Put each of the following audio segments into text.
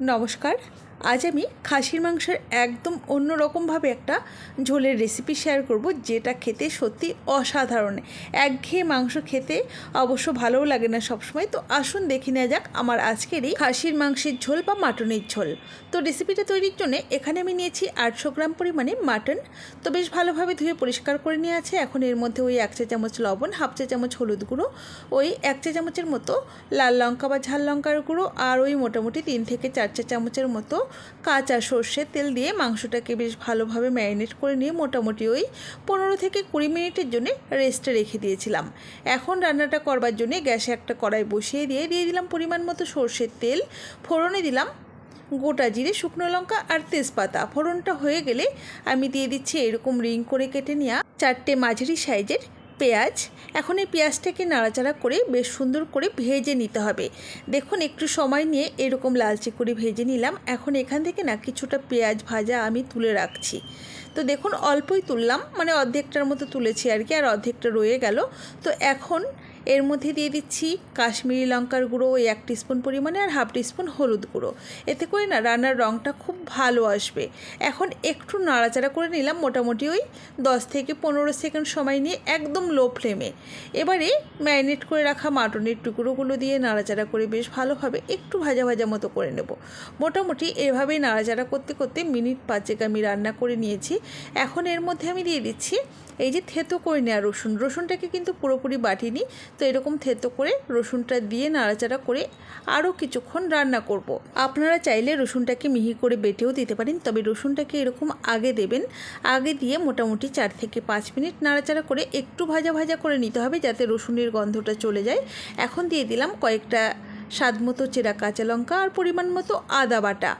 নমস্কার। আজ আমি খাসির মাংসের একদম অন্য রকমভাবে একটা ঝোলের রেসিপি শেয়ার করব, যেটা খেতে সত্যি অসাধারণ। একঘেয়ে মাংস খেতে অবশ্য ভালোও লাগে না সবসময়। তো আসুন দেখে নেওয়া যাক আমার আজকের এই খাসির মাংসের ঝোল বা মাটনের ঝোল। তো রেসিপিটা তৈরির জন্য এখানে আমি নিয়েছি আটশো গ্রাম পরিমাণে মাটন। তো বেশ ভালোভাবে ধুয়ে পরিষ্কার করে নিয়ে আছে। এখন এর মধ্যে ওই এক চা চামচ লবণ, হাফ চা চামচ হলুদ গুঁড়ো, ওই এক চা চামচের মতো লাল লঙ্কা বা ঝাল লঙ্কার গুঁড়ো, আর ওই মোটামুটি তিন থেকে চার চা চামচের মতো কাঁচা সর্ষের তেল দিয়ে মাংসটাকে বেশ ভালোভাবে ম্যারিনেট করে নিয়ে মোটামুটি ওই পনেরো থেকে কুড়ি মিনিটের জন্য রেস্টে রেখে দিয়েছিলাম। এখন রান্নাটা করবার জন্য গ্যাসে একটা কড়াই বসিয়ে দিয়ে দিয়ে দিলাম পরিমাণ মতো সর্ষের তেল। ফোড়নে দিলাম গোটা জিরে, শুকনো লঙ্কা আর তেজপাতা। ফোড়নটা হয়ে গেলে আমি দিয়ে দিচ্ছি এরকম রিং করে কেটে নেওয়া চারটে মাঝারি সাইজের পেঁয়াজ, এখন এই পেঁয়াজটাকে নাড়াচাড়া করে বেশ সুন্দর করে ভেজে নিতে হবে। দেখুন, একটু সময় নিয়ে এরকম লালচে করে ভেজে নিলাম। এখন এখান থেকে না, কিছুটা পেঁয়াজ ভাজা আমি তুলে রাখছি। তো দেখুন, অল্পই তুললাম মানে অর্ধেকটার মতো তুলেছি আর কি, আর অর্ধেকটা রয়ে গেল। তো এখন এর মধ্যে দিয়ে দিচ্ছি কাশ্মীরি লঙ্কার গুঁড়ো ওই এক স্পুন পরিমাণে আর হাফ স্পুন হলুদ গুঁড়ো। এতে করে না রান্নার রঙটা খুব ভালো আসবে। এখন একটু নাড়াচাড়া করে নিলাম মোটামুটি ওই দশ থেকে পনেরো সেকেন্ড সময় নিয়ে একদম লো ফ্লেমে। এবারে ম্যারিনেট করে রাখা মাটনের টুকরোগুলো দিয়ে নাড়াচাড়া করে বেশ ভালোভাবে একটু ভাজা ভাজা মতো করে নেব। মোটামুটি এভাবেই নাড়াচাড়া করতে করতে মিনিট পাঁচেক আমি রান্না করে নিয়েছি। এখন এর মধ্যে আমি দিয়ে দিচ্ছি এই যে থেতো করে নেওয়া রসুন। রসুনটাকে কিন্তু পুরোপুরি বাটিনি তো এরকম থেতো করে রসুনটা দিয়ে নাড়াচাড়া করে আরও কিছুক্ষণ রান্না করব। আপনারা চাইলে রসুনটাকে মিহি করে বেটেও দিতে পারেন, তবে রসুনটাকে এরকম আগে দেবেন আগে দিয়ে মোটামুটি চার থেকে পাঁচ মিনিট নাড়াচাড়া করে একটু ভাজা ভাজা করে নিতে হবে যাতে রসুনের গন্ধটা চলে যায় এখন দিয়ে দিলাম কয়েকটা স্বাদ মতো চেরা কাঁচা লঙ্কা আর পরিমাণ মতো আদা বাটা।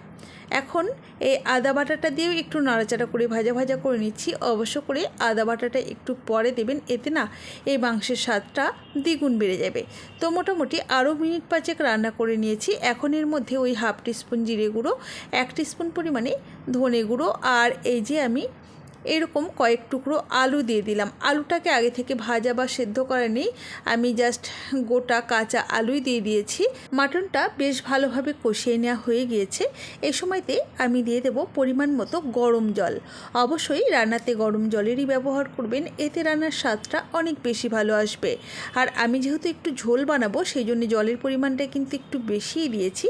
এখন এই আদা বাটাটা দিয়েও একটু নাড়াচাড়া করে ভাজা ভাজা করে নিচ্ছি। অবশ্য করে আদা বাটাটা একটু পরে দেবেন, এতে না এই মাংসের স্বাদটা দ্বিগুণ বেড়ে যাবে। তো মোটামুটি আরও মিনিট পাঁচেক রান্না করে নিয়েছি। এখন এর মধ্যে ওই হাফ টিস্পুন জিরে গুঁড়ো, এক টিস্পুন পরিমাণে ধনে গুঁড়ো আর এই যে আমি এরকম কয়েক টুকরো আলু দিয়ে দিলাম। আলুটাকে আগে থেকে ভাজা বা সেদ্ধ করা নেই। আমি জাস্ট গোটা কাঁচা আলুই দিয়ে দিয়েছি। মাটনটা বেশ ভালোভাবে কষিয়ে নেওয়া হয়ে গিয়েছে। এই সময়তে আমি দিয়ে দেব পরিমাণ মতো গরম জল। অবশ্যই রান্নাতে গরম জলেরই ব্যবহার করবেন। এতে রান্নার স্বাদটা অনেক বেশি ভালো আসবে। আর আমি যেহেতু একটু ঝোল বানাবো সেই জন্য জলের পরিমাণটা কিন্তু একটু বেশিই দিয়েছি।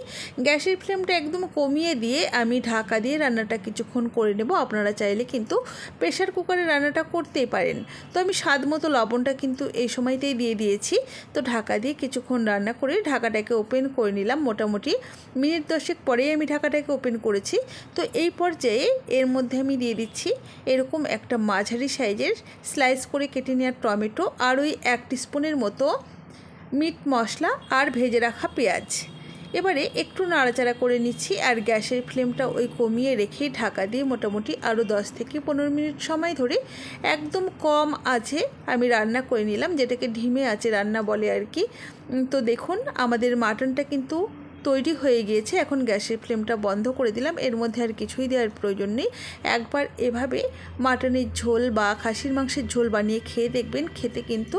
গ্যাসের ফ্লেমটা একদম কমিয়ে দিয়ে আমি ঢাকা দিয়ে রান্নাটা কিছুক্ষণ করে নেব। আপনারা চাইলে কিন্তু প্রেশার কুকারে রান্নাটা করতেই পারেন। তো আমি স্বাদ মতো লবণটা কিন্তু এই সময়তেই দিয়ে দিয়েছি। তো ঢাকা দিয়ে কিছুক্ষণ রান্না করে ঢাকাটাকে ওপেন করে নিলাম মোটামুটি। মিনিট দশেক পরেই আমি ঢাকাটাকে ওপেন করেছি। তো এই পর্যায়ে এর মধ্যে আমি দিয়ে দিচ্ছি এরকম একটা মাঝারি সাইজের স্লাইস করে কেটে নেওয়ার টমেটো আর ওই এক স্পুনের মতো মিট মশলা আর ভেজে রাখা পেঁয়াজ। এবারে একটু নাড়াচাড়া করে নিচ্ছি আর গ্যাসের ফ্লেমটা ওই কমিয়ে রেখে ঢাকা দিয়ে মোটামুটি আরও দশ থেকে পনেরো মিনিট সময় ধরে একদম কম আছে আমি রান্না করে নিলাম, যেটাকে ঢিমে আছে রান্না বলে আর কি। তো দেখুন, আমাদের মাটনটা কিন্তু তৈরি হয়ে গিয়েছে, এখন গ্যাসের ফ্লেমটা বন্ধ করে দিলাম, এর মধ্যে আর কিছুই দেওয়ার প্রয়োজন নেই। একবার এভাবে মাটনের ঝোল বা খাসির মাংসের ঝোল বানিয়ে খেয়ে দেখবেন, খেতে কিন্তু